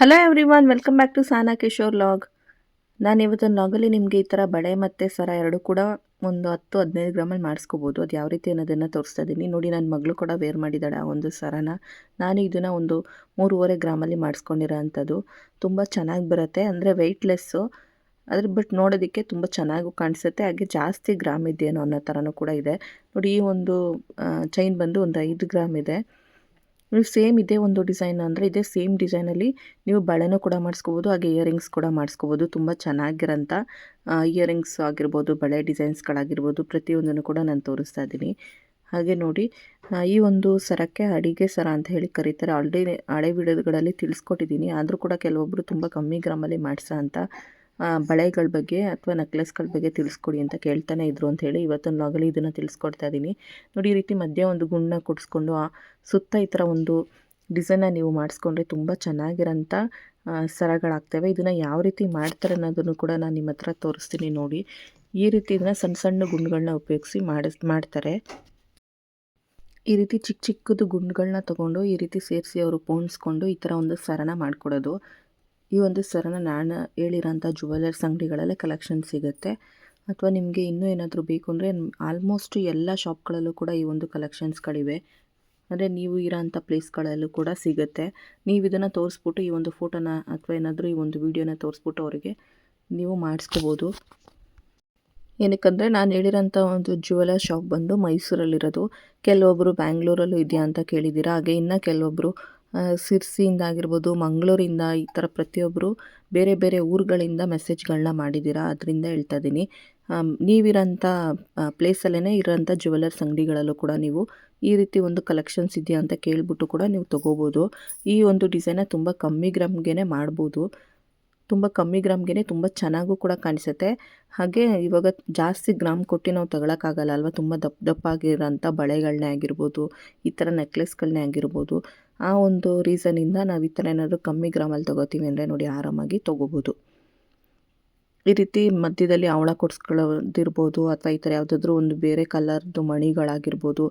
Hello everyone welcome back to Sana Kishore log ನಾನು ಇವತ್ತು ಲಾಗಲ್ಲಿ ನಿಮಗೆ ಈ ಥರ ಬಳೆ ಮತ್ತು ಸರ ಎರಡು ಕೂಡ ಒಂದು ಹತ್ತು ಹದಿನೈದು ಗ್ರಾಮಲ್ಲಿ ಮಾಡಿಸ್ಕೋಬೋದು. ಅದು ಯಾವ ರೀತಿ ಅನ್ನೋದನ್ನು ತೋರಿಸ್ತಾ ಇದ್ದೀನಿ ನೋಡಿ ನನ್ನ ಮಗಳು ಕೂಡ ವೇರ್ ಮಾಡಿದ್ದಾಳೆ ಆ ಒಂದು ಸರನ. ನಾನು ಇದನ್ನು ಒಂದು ಮೂರುವರೆ ಗ್ರಾಮಲ್ಲಿ ಮಾಡಿಸ್ಕೊಂಡಿರೋ ಅಂಥದ್ದು ತುಂಬ ಚೆನ್ನಾಗಿ ಬರುತ್ತೆ. ಅಂದರೆ ವೆಯ್ಟ್ಲೆಸ್ಸು ಅದ್ರ ಬಟ್ ನೋಡೋದಕ್ಕೆ ತುಂಬ ಚೆನ್ನಾಗೂ ಕಾಣಿಸುತ್ತೆ. ಹಾಗೆ ಜಾಸ್ತಿ ಗ್ರಾಮ್ ಇದೆಯೇನೋ ಅನ್ನೋ ಥರನೂ ಕೂಡ ಇದೆ. ನೋಡಿ, ಈ ಒಂದು ಚೈನ್ ಬಂದು ಒಂದು ಐದು ಗ್ರಾಮ್ ಇದೆ. ನೀವು ಸೇಮ್ ಇದೇ ಒಂದು ಡಿಸೈನ್ ಅಂದರೆ ಇದೇ ಸೇಮ್ ಡಿಸೈನಲ್ಲಿ ನೀವು ಬಳೆನೂ ಕೂಡ ಮಾಡಿಸ್ಕೋಬೋದು, ಹಾಗೆ ಇಯರಿಂಗ್ಸ್ ಕೂಡ ಮಾಡಿಸ್ಕೋಬೋದು. ತುಂಬ ಚೆನ್ನಾಗಿರೋಂಥ ಇಯರಿಂಗ್ಸ್ ಆಗಿರ್ಬೋದು, ಬಳೆ ಡಿಸೈನ್ಸ್ಗಳಾಗಿರ್ಬೋದು ಪ್ರತಿಯೊಂದನ್ನು ಕೂಡ ನಾನು ತೋರಿಸ್ತಾ ಇದ್ದೀನಿ. ಹಾಗೆ ನೋಡಿ ಈ ಒಂದು ಸರಕ್ಕೆ ಅಡಿಗೆ ಸರ ಅಂತ ಹೇಳಿ ಕರೀತಾರೆ. ಆಲ್ರೆಡಿ ಹಳೆ ವಿಡಿಯೋಗಳಲ್ಲಿ ತಿಳಿಸ್ಕೊಟ್ಟಿದ್ದೀನಿ. ಆದರೂ ಕೂಡ ಕೆಲವೊಬ್ಬರು ತುಂಬ ಕಮ್ಮಿ ಗ್ರಾಮಲ್ಲಿ ಮಾಡಿಸೋ ಅಂತ ಬಳೆಗಳ ಬಗ್ಗೆ ಅಥವಾ ನೆಕ್ಲೆಸ್ಗಳ ಬಗ್ಗೆ ತಿಳಿಸ್ಕೊಡಿ ಅಂತ ಕೇಳ್ತಾನೆ ಇದ್ರು ಅಂತ ಹೇಳಿ ಇವತ್ತು ನಾಗಲಿ ಇದನ್ನು ತಿಳಿಸ್ಕೊಡ್ತಾ ಇದ್ದೀನಿ ನೋಡಿ ಈ ರೀತಿ ಮಧ್ಯೆ ಒಂದು ಗುಂಡನ್ನ ಕೊಡಿಸ್ಕೊಂಡು, ಆ ಸುತ್ತ ಈ ಥರ ಒಂದು ಡಿಸೈನ್ನ ನೀವು ಮಾಡಿಸ್ಕೊಂಡ್ರೆ ತುಂಬ ಚೆನ್ನಾಗಿರೋಂಥ ಸರಗಳಾಗ್ತವೆ ಇದನ್ನು ಯಾವ ರೀತಿ ಮಾಡ್ತಾರೆ ಅನ್ನೋದನ್ನು ಕೂಡ ನಾನು ನಿಮ್ಮ ಹತ್ರ ತೋರಿಸ್ತೀನಿ ನೋಡಿ. ಈ ರೀತಿ ಇದನ್ನು ಸಣ್ಣ ಸಣ್ಣ ಗುಂಡುಗಳನ್ನ ಉಪಯೋಗಿಸಿ ಮಾಡಿಸ್ ಮಾಡ್ತಾರೆ. ಈ ರೀತಿ ಚಿಕ್ಕ ಚಿಕ್ಕದು ಗುಂಡುಗಳನ್ನ ತೊಗೊಂಡು, ಈ ರೀತಿ ಸೇರಿಸಿ ಅವರು ಪೋಣಿಸ್ಕೊಂಡು ಈ ಥರ ಒಂದು ಸರನ ಮಾಡಿಕೊಡೋದು. ಈ ಒಂದು ಸರನ ನಾನು ಹೇಳಿರೋಂಥ ಜುವೆಲರ್ಸ್ ಅಂಗಡಿಗಳಲ್ಲೇ ಕಲೆಕ್ಷನ್ ಸಿಗುತ್ತೆ. ಅಥವಾ ನಿಮಗೆ ಇನ್ನೂ ಏನಾದರೂ ಬೇಕು ಅಂದರೆ ಆಲ್ಮೋಸ್ಟ್ ಎಲ್ಲ ಶಾಪ್ಗಳಲ್ಲೂ ಕೂಡ ಈ ಒಂದು ಕಲೆಕ್ಷನ್ಸ್ಗಳಿವೆ ಅಂದರೆ ನೀವು ಇರೋಂಥ ಪ್ಲೇಸ್ಗಳಲ್ಲೂ ಕೂಡ ಸಿಗುತ್ತೆ. ನೀವು ಇದನ್ನು ತೋರಿಸ್ಬಿಟ್ಟು ಈ ಒಂದು ಫೋಟೋನ ಅಥವಾ ಏನಾದರೂ ಈ ಒಂದು ವೀಡಿಯೋನ ತೋರಿಸ್ಬಿಟ್ಟು ಅವರಿಗೆ ನೀವು ಮಾಡಿಸ್ಕೋಬೋದು. ಏನಕ್ಕಂದರೆ ನಾನು ಹೇಳಿರೋಂಥ ಒಂದು ಜ್ಯುವೆಲರ್ ಶಾಪ್ ಬಂದು ಮೈಸೂರಲ್ಲಿರೋದು. ಕೆಲವೊಬ್ಬರು ಬ್ಯಾಂಗ್ಳೂರಲ್ಲೂ ಇದೆಯಾ ಅಂತ ಕೇಳಿದ್ದೀರಾ? ಹಾಗೆ ಇನ್ನು ಕೆಲವೊಬ್ಬರು ಸಿರ್ಸಿಯಿಂದ ಆಗಿರ್ಬೋದು, ಮಂಗಳೂರಿಂದ ಈ ಥರ ಪ್ರತಿಯೊಬ್ಬರು ಬೇರೆ ಬೇರೆ ಊರುಗಳಿಂದ ಮೆಸೇಜ್ಗಳನ್ನ ಮಾಡಿದ್ದೀರಾ? ಅದರಿಂದ ಹೇಳ್ತಾ ಇದ್ದೀನಿ. ನೀವಿರೋಂಥ ಪ್ಲೇಸಲ್ಲೇ ಇರೋಂಥ ಜ್ಯುವೆಲರ್ಸ್ ಅಂಗಡಿಗಳಲ್ಲೂ ಕೂಡ ನೀವು ಈ ರೀತಿ ಒಂದು ಕಲೆಕ್ಷನ್ಸ್ ಇದೆಯಾ ಅಂತ ಕೇಳಿಬಿಟ್ಟು ಕೂಡ ನೀವು ತೊಗೋಬೋದು. ಈ ಒಂದು ಡಿಸೈನ ತುಂಬ ಕಮ್ಮಿ ಗ್ರಾಮ್ಗೆ ಮಾಡ್ಬೋದು. ತುಂಬ ಕಮ್ಮಿ ಗ್ರಾಮ್ಗೆ ತುಂಬ ಚೆನ್ನಾಗೂ ಕೂಡ ಕಾಣಿಸುತ್ತೆ. ಹಾಗೆ ಇವಾಗ ಜಾಸ್ತಿ ಗ್ರಾಮ್ ಕೊಟ್ಟು ನಾವು ತಗೊಳಕ್ಕಾಗಲ್ಲ ಅಲ್ವಾ? ತುಂಬ ದಪ್ಪ ದಪ್ಪ ಆಗಿರೋಂಥ ಬಳೆಗಳನ್ನೇ ಆಗಿರ್ಬೋದು, ಈ ಥರ ನೆಕ್ಲೆಸ್ಗಳನ್ನೇ ಆಗಿರ್ಬೋದು. ಆ ಒಂದು ರೀಸನಿಂದ ನಾವು ಈ ಥರ ಏನಾದರೂ ಕಮ್ಮಿ ಗ್ರಾಮಲ್ಲಿ ತೊಗೋತೀವಿ ಅಂದರೆ ನೋಡಿ ಆರಾಮಾಗಿ ತೊಗೋಬೋದು. ಈ ರೀತಿ ಮಧ್ಯದಲ್ಲಿ ಅವಳ ಕೊಡ್ಸ್ಕೊಳ್ಳೋದಿರ್ಬೋದು ಅಥವಾ ಈ ಥರ ಯಾವುದಾದ್ರೂ ಒಂದು ಬೇರೆ ಕಲರ್ದು ಮಣಿಗಳಾಗಿರ್ಬೋದು,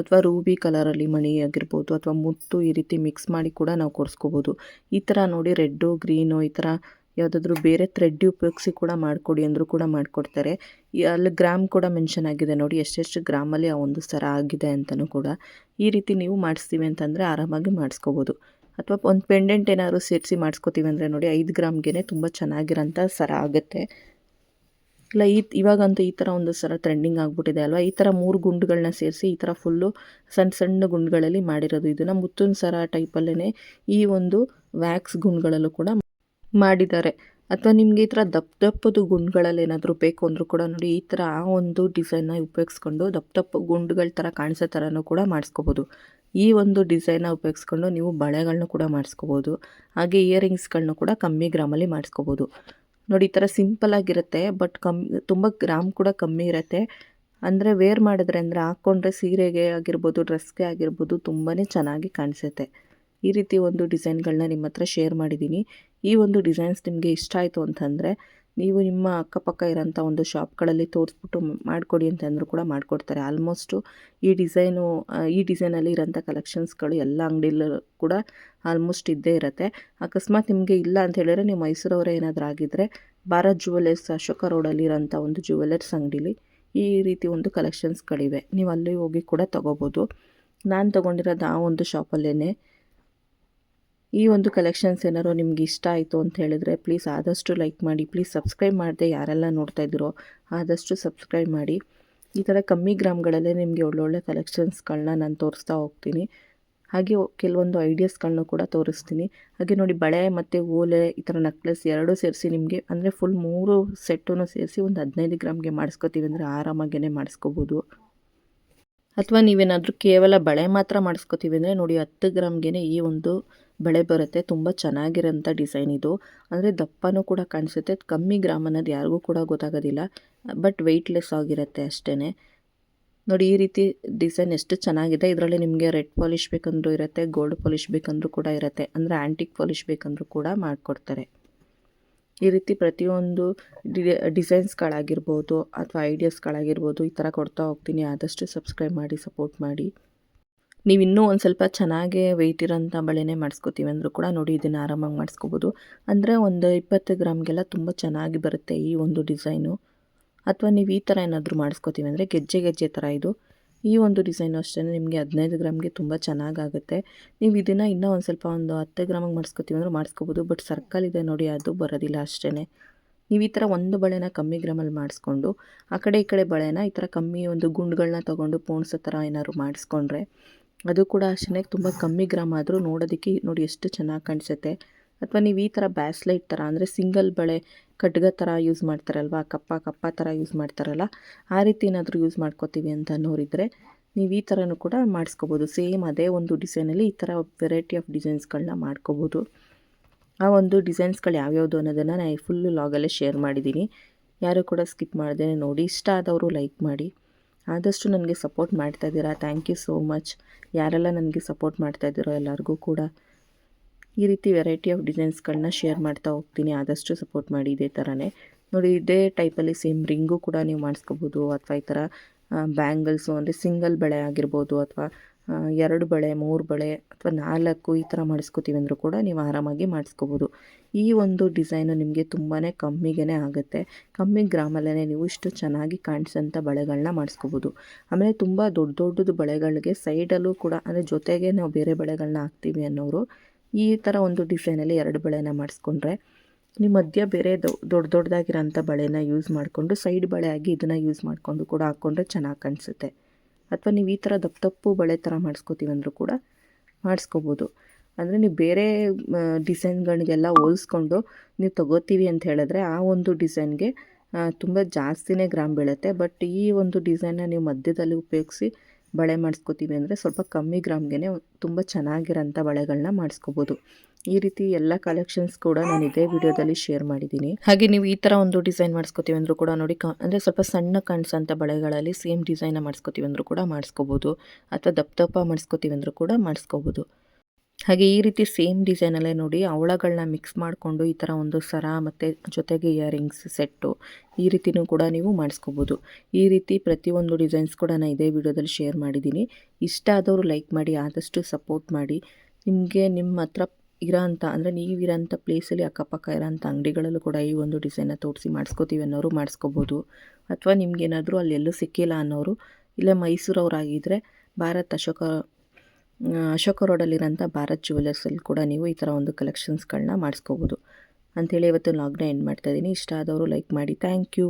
ಅಥವಾ ರೂಬಿ ಕಲರಲ್ಲಿ ಮಣಿ ಆಗಿರ್ಬೋದು, ಅಥವಾ ಮುತ್ತು ಈ ರೀತಿ ಮಿಕ್ಸ್ ಮಾಡಿ ಕೂಡ ನಾವು ಕೊಡಿಸ್ಕೋಬೋದು. ಈ ಥರ ನೋಡಿ ರೆಡ್ಡು ಗ್ರೀನು ಈ ಥರ ಯಾವುದಾದ್ರೂ ಬೇರೆ ಥ್ರೆಡ್ ಉಪಯೋಗಿಸಿ ಕೂಡ ಮಾಡಿಕೊಡಿ ಅಂದರೂ ಕೂಡ ಮಾಡಿಕೊಡ್ತಾರೆ. ಅಲ್ಲಿ ಗ್ರಾಮ್ ಕೂಡ ಮೆನ್ಷನ್ ಆಗಿದೆ ನೋಡಿ, ಎಷ್ಟೆಷ್ಟು ಗ್ರಾಮಲ್ಲಿ ಆ ಒಂದು ಸರ ಆಗಿದೆ ಅಂತಲೂ ಕೂಡ ಈ ರೀತಿ ನೀವು ಮಾಡಿಸ್ತೀವಿ ಅಂತಂದರೆ ಆರಾಮಾಗಿ ಮಾಡಿಸ್ಕೋಬೋದು. ಅಥವಾ ಒಂದು ಪೆಂಡೆಂಟ್ ಏನಾದ್ರು ಸೇರಿಸಿ ಮಾಡಿಸ್ಕೋತೀವಿ ಅಂದರೆ ನೋಡಿ, ಐದು ಗ್ರಾಮ್ಗೆ ತುಂಬ ಚೆನ್ನಾಗಿರೋಂಥ ಸರ ಆಗುತ್ತೆ. ಇಲ್ಲ, ಈ ಇವಾಗಂತೂ ಈ ಥರ ಒಂದು ಸರ ಟ್ರೆಂಡಿಂಗ್ ಆಗಿಬಿಟ್ಟಿದೆ ಅಲ್ವಾ? ಈ ಥರ ಮೂರು ಗುಂಡುಗಳನ್ನ ಸೇರಿಸಿ ಈ ಥರ ಫುಲ್ಲು ಸಣ್ಣ ಸಣ್ಣ ಗುಂಡುಗಳಲ್ಲಿ ಮಾಡಿರೋದು. ಇದನ್ನು ಮುತ್ತಿನ ಸರ ಟೈಪಲ್ಲೇ ಈ ಒಂದು ವ್ಯಾಕ್ಸ್ ಗುಂಡುಗಳಲ್ಲೂ ಕೂಡ ಮಾಡಿದ್ದಾರೆ. ಅಥವಾ ನಿಮಗೆ ಈ ಥರ ದಪ್ಪ ದಪ್ಪದು ಗುಂಡುಗಳಲ್ಲಿ ಏನಾದರೂ ಬೇಕು ಅಂದರೂ ಕೂಡ ನೋಡಿ, ಈ ಥರ ಆ ಒಂದು ಡಿಸೈನ್ನ ಉಪಯೋಗಿಸ್ಕೊಂಡು ದಪ್ಪ ದಪ್ಪ ಗುಂಡುಗಳ ಥರ ಕಾಣಿಸೋ ಥರನೂ ಕೂಡ ಮಾಡಿಸ್ಕೋಬೋದು. ಈ ಒಂದು ಡಿಸೈನ್ನ ಉಪಯೋಗಿಸ್ಕೊಂಡು ನೀವು ಬಳೆಗಳನ್ನೂ ಕೂಡ ಮಾಡಿಸ್ಕೋಬೋದು. ಹಾಗೆ ಇಯರಿಂಗ್ಸ್ಗಳನ್ನೂ ಕೂಡ ಕಮ್ಮಿ ಗ್ರಾಮಲ್ಲಿ ಮಾಡಿಸ್ಕೋಬೋದು. ನೋಡಿ, ಈ ಥರ ಸಿಂಪಲ್ಲಾಗಿರುತ್ತೆ ಬಟ್ ಕಮ್, ತುಂಬ ಗ್ರಾಮ್ ಕೂಡ ಕಮ್ಮಿ ಇರುತ್ತೆ. ಅಂದರೆ ವೇರ್ ಮಾಡಿದ್ರೆ ಅಂದರೆ ಹಾಕ್ಕೊಂಡ್ರೆ ಸೀರೆಗೆ ಆಗಿರ್ಬೋದು, ಡ್ರೆಸ್ಗೆ ಆಗಿರ್ಬೋದು ತುಂಬಾ ಚೆನ್ನಾಗಿ ಕಾಣಿಸುತ್ತೆ. ಈ ರೀತಿ ಒಂದು ಡಿಸೈನ್ಗಳನ್ನ ನಿಮ್ಮ ಹತ್ರ ಶೇರ್ ಮಾಡಿದ್ದೀನಿ. ಈ ಒಂದು ಡಿಸೈನ್ಸ್ ನಿಮಗೆ ಇಷ್ಟ ಆಯಿತು ಅಂತಂದರೆ ನೀವು ನಿಮ್ಮ ಅಕ್ಕಪಕ್ಕ ಇರೋಂಥ ಒಂದು ಶಾಪ್ಗಳಲ್ಲಿ ತೋರಿಸ್ಬಿಟ್ಟು ಮಾಡಿಕೊಡಿ ಅಂತಂದರೂ ಕೂಡ ಮಾಡಿಕೊಡ್ತಾರೆ. ಆಲ್ಮೋಸ್ಟು ಈ ಡಿಸೈನು ಈ ಡಿಸೈನಲ್ಲಿ ಇರೋಂಥ ಕಲೆಕ್ಷನ್ಸ್ಗಳು ಎಲ್ಲ ಅಂಗಡಿಲೂ ಕೂಡ ಆಲ್ಮೋಸ್ಟ್ ಇದ್ದೇ ಇರುತ್ತೆ. ಅಕಸ್ಮಾತ್ ನಿಮಗೆ ಇಲ್ಲ ಅಂತ ಹೇಳಿದ್ರೆ ನೀವು ಮೈಸೂರವರೇ ಏನಾದರೂ ಆಗಿದ್ದರೆ ಭಾರತ್ ಜುವೆಲ್ಲರ್ಸ್ ಅಶೋಕ ರೋಡಲ್ಲಿರೋಂಥ ಒಂದು ಜುವೆಲ್ಲರ್ಸ್ ಅಂಗಡೀಲಿ ಈ ರೀತಿ ಒಂದು ಕಲೆಕ್ಷನ್ಸ್ಗಳಿವೆ. ನೀವು ಅಲ್ಲಿ ಹೋಗಿ ಕೂಡ ತೊಗೋಬೋದು. ನಾನು ತೊಗೊಂಡಿರೋದು ಆ ಒಂದು ಶಾಪಲ್ಲೇ ಈ ಒಂದು ಕಲೆಕ್ಷನ್ಸ್ ಏನಾರು ನಿಮ್ಗೆ ಇಷ್ಟ ಆಯಿತು ಅಂತ ಹೇಳಿದ್ರೆ ಪ್ಲೀಸ್ ಆದಷ್ಟು ಲೈಕ್ ಮಾಡಿ ಪ್ಲೀಸ್ ಸಬ್ಸ್ಕ್ರೈಬ್ ಮಾಡದೆ ಯಾರೆಲ್ಲ ನೋಡ್ತಾ ಇದ್ದೀರೋ ಆದಷ್ಟು ಸಬ್ಸ್ಕ್ರೈಬ್ ಮಾಡಿ. ಈ ಥರ ಕಮ್ಮಿ ಗ್ರಾಮ್ಗಳಲ್ಲೇ ನಿಮಗೆ ಒಳ್ಳೊಳ್ಳೆ ಕಲೆಕ್ಷನ್ಸ್ಗಳನ್ನ ನಾನು ತೋರಿಸ್ತಾ ಹೋಗ್ತೀನಿ. ಹಾಗೆ ಕೆಲವೊಂದು ಐಡಿಯಾಸ್ಗಳನ್ನೂ ಕೂಡ ತೋರಿಸ್ತೀನಿ. ಹಾಗೆ ನೋಡಿ ಬಳೆ ಮತ್ತು ಓಲೆ ಈ ಥರ ನಕ್ಲೆಸ್ ಎರಡೂ ಸೇರಿಸಿ ನಿಮಗೆ, ಅಂದರೆ ಫುಲ್ ಮೂರು ಸೆಟ್ಟನ್ನು ಸೇರಿಸಿ ಒಂದು ಹದಿನೈದು ಗ್ರಾಮ್ಗೆ ಮಾಡಿಸ್ಕೋತೀವಿ, ಅಂದರೆ ಆರಾಮಾಗೇ ಮಾಡಿಸ್ಕೋಬೋದು. ಅಥವಾ ನೀವೇನಾದರೂ ಕೇವಲ ಬಳೆ ಮಾತ್ರ ಮಾಡಿಸ್ಕೋತೀವಿ, ಅಂದರೆ ನೋಡಿ ಹತ್ತು ಗ್ರಾಮ್ಗೆ ಈ ಒಂದು ಬಳೆ ಬರುತ್ತೆ. ತುಂಬ ಚೆನ್ನಾಗಿರೋಂಥ ಡಿಸೈನ್ ಇದು. ಅಂದರೆ ದಪ್ಪನೂ ಕೂಡ ಕಾಣಿಸುತ್ತೆ. ಕಮ್ಮಿ ಗ್ರಾಮ್ ಅನ್ನೋದು ಯಾರಿಗೂ ಕೂಡ ಗೊತ್ತಾಗೋದಿಲ್ಲ. ಬಟ್ ವೆಯ್ಟ್ಲೆಸ್ ಆಗಿರುತ್ತೆ ಅಷ್ಟೇ ನೋಡಿ, ಈ ರೀತಿ ಡಿಸೈನ್ ಎಷ್ಟು ಚೆನ್ನಾಗಿದೆ. ಇದರಲ್ಲಿ ನಿಮಗೆ ರೆಡ್ ಪಾಲಿಷ್ ಬೇಕಂದ್ರೂ ಇರುತ್ತೆ ಗೋಲ್ಡ್ ಪಾಲಿಷ್ ಬೇಕಂದ್ರೂ ಕೂಡ ಇರುತ್ತೆ. ಅಂದರೆ ಆ್ಯಂಟಿಕ್ ಪಾಲಿಷ್ ಬೇಕಂದ್ರೂ ಕೂಡ ಮಾಡಿಕೊಡ್ತಾರೆ. ಈ ರೀತಿ ಪ್ರತಿಯೊಂದು ಡಿಸೈನ್ಸ್ಗಳಾಗಿರ್ಬೋದು ಅಥವಾ ಐಡಿಯಾಸ್ಗಳಾಗಿರ್ಬೋದು ಈ ಥರ ಕೊಡ್ತಾ ಹೋಗ್ತೀನಿ. ಆದಷ್ಟು ಸಬ್ಸ್ಕ್ರೈಬ್ ಮಾಡಿ ಸಪೋರ್ಟ್ ಮಾಡಿ. ನೀವು ಇನ್ನೂ ಒಂದು ಸ್ವಲ್ಪ ಚೆನ್ನಾಗೇ ವೆಯ್ಟ್ ಇರೋಂಥ ಬಳೆನೇ ಮಾಡಿಸ್ಕೋತೀವಿ ಅಂದರೂ ಕೂಡ ನೋಡಿ ಇದನ್ನು ಆರಾಮಾಗಿ ಮಾಡಿಸ್ಕೋಬೋದು. ಅಂದರೆ ಒಂದು ಇಪ್ಪತ್ತು ಗ್ರಾಮ್ಗೆಲ್ಲ ತುಂಬ ಚೆನ್ನಾಗಿ ಬರುತ್ತೆ ಈ ಒಂದು ಡಿಸೈನು. ಅಥವಾ ನೀವು ಈ ಥರ ಏನಾದರೂ ಮಾಡಿಸ್ಕೋತೀವಿ ಅಂದರೆ ಗೆಜ್ಜೆ ಗೆಜ್ಜೆ ಥರ ಇದು. ಈ ಒಂದು ಡಿಸೈನು ಅಷ್ಟೇ ನಿಮಗೆ ಹದಿನೈದು ಗ್ರಾಮ್ಗೆ ತುಂಬ ಚೆನ್ನಾಗಾಗುತ್ತೆ. ನೀವು ಇದನ್ನು ಇನ್ನೂ ಒಂದು ಸ್ವಲ್ಪ ಒಂದು ಹತ್ತು ಗ್ರಾಮಿಗೆ ಮಾಡಿಸ್ಕೋತೀವಿ ಅಂದರೆ ಮಾಡಿಸ್ಕೋಬೋದು, ಬಟ್ ಸರ್ಕಲ್ ಇದೆ ನೋಡಿ ಅದು ಬರೋದಿಲ್ಲ ಅಷ್ಟೇ ನೀವು ಈ ಥರ ಒಂದು ಬಳೆನ ಕಮ್ಮಿ ಗ್ರಾಮಲ್ಲಿ ಮಾಡಿಸ್ಕೊಂಡು, ಆ ಕಡೆ ಈ ಕಡೆ ಬಳೆನ ಈ ಥರ ಕಮ್ಮಿ ಒಂದು ಗುಂಡುಗಳನ್ನ ತೊಗೊಂಡು ಪೋಣಿಸೋ ಥರ ಏನಾದ್ರು ಮಾಡಿಸ್ಕೊಂಡ್ರೆ ಅದು ಕೂಡ ಅಷ್ಟೇ ತುಂಬ ಕಮ್ಮಿ ಗ್ರಾಮ್ ಆದರೂ ನೋಡೋದಕ್ಕೆ ನೋಡಿ ಎಷ್ಟು ಚೆನ್ನಾಗಿ ಕಾಣಿಸುತ್ತೆ. ಅಥವಾ ನೀವು ಈ ಥರ ಬ್ಯಾಸ್ಲೈಟ್ ಥರ ಅಂದರೆ ಸಿಂಗಲ್ ಬಳೆ ಖಡ್ಗ ಥರ ಯೂಸ್ ಮಾಡ್ತಾರಲ್ವ, ಕಪ್ಪ ಕಪ್ಪ ಥರ ಯೂಸ್ ಮಾಡ್ತಾರಲ್ಲ, ಆ ರೀತಿ ಏನಾದರೂ ಯೂಸ್ ಮಾಡ್ಕೋತೀವಿ ಅಂತ ನೋಡಿದರೆ ನೀವು ಈ ಥರನೂ ಕೂಡ ಮಾಡಿಸ್ಕೋಬೋದು. ಸೇಮ್ ಅದೇ ಒಂದು ಡಿಸೈನಲ್ಲಿ ಈ ಥರ ವೆರೈಟಿ ಆಫ್ ಡಿಸೈನ್ಸ್ಗಳನ್ನ ಮಾಡ್ಕೋಬೋದು. ಆ ಒಂದು ಡಿಸೈನ್ಸ್ಗಳು ಯಾವ್ಯಾವುದು ಅನ್ನೋದನ್ನು ನಾನು ಫುಲ್ಲು ಲಾಗಲ್ಲೇ ಶೇರ್ ಮಾಡಿದ್ದೀನಿ. ಯಾರು ಕೂಡ ಸ್ಕಿಪ್ ಮಾಡ್ದೇ ನೋಡಿ, ಇಷ್ಟ ಆದವರು ಲೈಕ್ ಮಾಡಿ. ಆದಷ್ಟು ನನಗೆ ಸಪೋರ್ಟ್ ಮಾಡ್ತಾ ಇದ್ದೀರಾ? ಥ್ಯಾಂಕ್ ಯು ಸೋ ಮಚ್ ಯಾರೆಲ್ಲ ನನಗೆ ಸಪೋರ್ಟ್ ಮಾಡ್ತಾ ಇದ್ದೀರೋ ಎಲ್ಲರಿಗೂ ಕೂಡ ಈ ರೀತಿ ವೆರೈಟಿ ಆಫ್ ಡಿಸೈನ್ಸ್ಗಳನ್ನ ಶೇರ್ ಮಾಡ್ತಾ ಹೋಗ್ತೀನಿ. ಆದಷ್ಟು ಸಪೋರ್ಟ್ ಮಾಡಿ ಇದೇ ಥರನೇ ನೋಡಿ, ಇದೇ ಟೈಪಲ್ಲಿ ಸೇಮ್ ರಿಂಗು ಕೂಡ ನೀವು ಮಾಡಿಸ್ಕೋಬೋದು. ಅಥವಾ ಈ ಥರ ಬ್ಯಾಂಗಲ್ಸು ಅಂದರೆ ಸಿಂಗಲ್ ಬಳೆ ಆಗಿರ್ಬೋದು ಅಥವಾ ಎರಡು ಬಳೆ, ಮೂರು ಬಳೆ ಅಥವಾ ನಾಲ್ಕು ಈ ಥರ ಮಾಡಿಸ್ಕೋತೀವಿ ಅಂದರೂ ಕೂಡ ನೀವು ಆರಾಮಾಗಿ ಮಾಡಿಸ್ಕೋಬೋದು. ಈ ಒಂದು ಡಿಸೈನು ನಿಮಗೆ ತುಂಬಾ ಕಮ್ಮಿಗೇ ಆಗುತ್ತೆ. ಕಮ್ಮಿ ಗ್ರಾಮಲ್ಲೇ ನೀವು ಇಷ್ಟು ಚೆನ್ನಾಗಿ ಕಾಣಿಸೋಂಥ ಬಳೆಗಳನ್ನ ಮಾಡಿಸ್ಕೋಬೋದು. ಆಮೇಲೆ ತುಂಬ ದೊಡ್ಡ ದೊಡ್ಡದು ಬಳೆಗಳಿಗೆ ಸೈಡಲ್ಲೂ ಕೂಡ ಅಂದರೆ ಜೊತೆಗೆ ನಾವು ಬೇರೆ ಬಳೆಗಳನ್ನ ಹಾಕ್ತೀವಿ ಅನ್ನೋರು ಈ ಥರ ಒಂದು ಡಿಸೈನಲ್ಲಿ ಎರಡು ಬಳೆನ ಮಾಡಿಸ್ಕೊಂಡ್ರೆ ನಿಮ್ಮ ಮಧ್ಯ ಬೇರೆ ದೊಡ್ಡ ದೊಡ್ಡದಾಗಿರೋಂಥ ಬಳೆನ ಯೂಸ್ ಮಾಡಿಕೊಂಡು ಸೈಡ್ ಬಳೆ ಆಗಿ ಇದನ್ನು ಯೂಸ್ ಮಾಡಿಕೊಂಡು ಕೂಡ ಹಾಕ್ಕೊಂಡ್ರೆ ಚೆನ್ನಾಗಿ ಕಾಣಿಸುತ್ತೆ. ಅಥವಾ ನೀವು ಈ ಥರ ದಪ್ಪ ತಪ್ಪು ಬಳೆ ಥರ ಮಾಡಿಸ್ಕೋತೀವಿ ಅಂದರೂ ಕೂಡ ಮಾಡಿಸ್ಕೋಬೋದು. ಅಂದರೆ ನೀವು ಬೇರೆ ಡಿಸೈನ್ಗಳಿಗೆಲ್ಲ ಹೋಲಿಸ್ಕೊಂಡು ನೀವು ತಗೋತೀವಿ ಅಂತ ಹೇಳಿದ್ರೆ ಆ ಒಂದು ಡಿಸೈನ್ಗೆ ತುಂಬ ಜಾಸ್ತಿನೇ ಗ್ರಾಮ್ ಬೀಳುತ್ತೆ. ಬಟ್ ಈ ಒಂದು ಡಿಸೈನ್ನ ನೀವು ಮಧ್ಯದಲ್ಲಿ ಉಪಯೋಗಿಸಿ ಬಳೆ ಮಾಡಿಸ್ಕೋತೀವಿ ಅಂದರೆ ಸ್ವಲ್ಪ ಕಮ್ಮಿ ಗ್ರಾಮ್ಗೆ ತುಂಬ ಚೆನ್ನಾಗಿರೋಂಥ ಬಳೆಗಳನ್ನ ಮಾಡಿಸ್ಕೋಬೋದು. ಈ ರೀತಿ ಎಲ್ಲ ಕಲೆಕ್ಷನ್ಸ್ ಕೂಡ ನಾನು ಇದೇ ವಿಡಿಯೋದಲ್ಲಿ ಶೇರ್ ಮಾಡಿದ್ದೀನಿ. ಹಾಗೆ ನೀವು ಈ ಥರ ಒಂದು ಡಿಸೈನ್ ಮಾಡಿಸ್ಕೋತೀವಿ ಅಂದರೂ ಕೂಡ ನೋಡಿ ಅಂದರೆ ಸ್ವಲ್ಪ ಸಣ್ಣ ಕಾಣಿಸೋಂಥ ಬಳೆಗಳಲ್ಲಿ ಸೇಮ್ ಡಿಸೈನ ಮಾಡಿಸ್ಕೋತೀವಿ ಅಂದರೂ ಕೂಡ ಮಾಡಿಸ್ಕೋಬೋದು. ಅಥವಾ ದಪ್ಪ ದಪ್ಪ ಮಾಡಿಸ್ಕೋತೀವಿ ಅಂದರೂ ಕೂಡ ಮಾಡಿಸ್ಕೋಬೋದು. ಹಾಗೆ ಈ ರೀತಿ ಸೇಮ್ ಡಿಸೈನಲ್ಲೇ ನೋಡಿ ಅವಳಗಳನ್ನ ಮಿಕ್ಸ್ ಮಾಡಿಕೊಂಡು ಈ ಥರ ಒಂದು ಸರ ಮತ್ತು ಜೊತೆಗೆ ಇಯರಿಂಗ್ಸ್ ಸೆಟ್ಟು ಈ ರೀತಿನೂ ಕೂಡ ನೀವು ಮಾಡಿಸ್ಕೋಬೋದು. ಈ ರೀತಿ ಪ್ರತಿಯೊಂದು ಡಿಸೈನ್ಸ್ ಕೂಡ ನಾನು ಇದೇ ವಿಡಿಯೋದಲ್ಲಿ ಶೇರ್ ಮಾಡಿದ್ದೀನಿ. ಇಷ್ಟ ಆದವರು ಲೈಕ್ ಮಾಡಿ, ಆದಷ್ಟು ಸಪೋರ್ಟ್ ಮಾಡಿ. ನಿಮಗೆ ನಿಮ್ಮ ಹತ್ರ ಇರೋಂಥ ಅಂದರೆ ನೀವಿರೋಂಥ ಪ್ಲೇಸಲ್ಲಿ ಅಕ್ಕಪಕ್ಕ ಇರೋಂಥ ಅಂಗಡಿಗಳಲ್ಲೂ ಕೂಡ ಈ ಒಂದು ಡಿಸೈನ್ನ ತೋರಿಸಿ ಮಾಡಿಸ್ಕೋತೀವಿ ಅನ್ನೋರು ಮಾಡಿಸ್ಕೋಬೋದು. ಅಥವಾ ನಿಮ್ಗೇನಾದರೂ ಅಲ್ಲೆಲ್ಲೂ ಸಿಕ್ಕಿಲ್ಲ ಅನ್ನೋರು, ಇಲ್ಲೇ ಮೈಸೂರವರಾಗಿದ್ದರೆ ಭಾರತ್ ಅಶೋಕ ಅಶೋಕ ರೋಡಲ್ಲಿರೋಂಥ ಭಾರತ್ ಜ್ಯುವೆಲರ್ಸಲ್ಲಿ ಕೂಡ ನೀವು ಈ ಥರ ಒಂದು ಕಲೆಕ್ಷನ್ಸ್ಗಳನ್ನ ಮಾಡಿಸ್ಕೋಬೋದು. ಅಂಥೇಳಿ ಇವತ್ತು ಲಾಗ್ನ ಎಂಡ್ ಮಾಡ್ತಾಯಿದ್ದೀನಿ ಇಷ್ಟ ಆದವರು ಲೈಕ್ ಮಾಡಿ. Thank you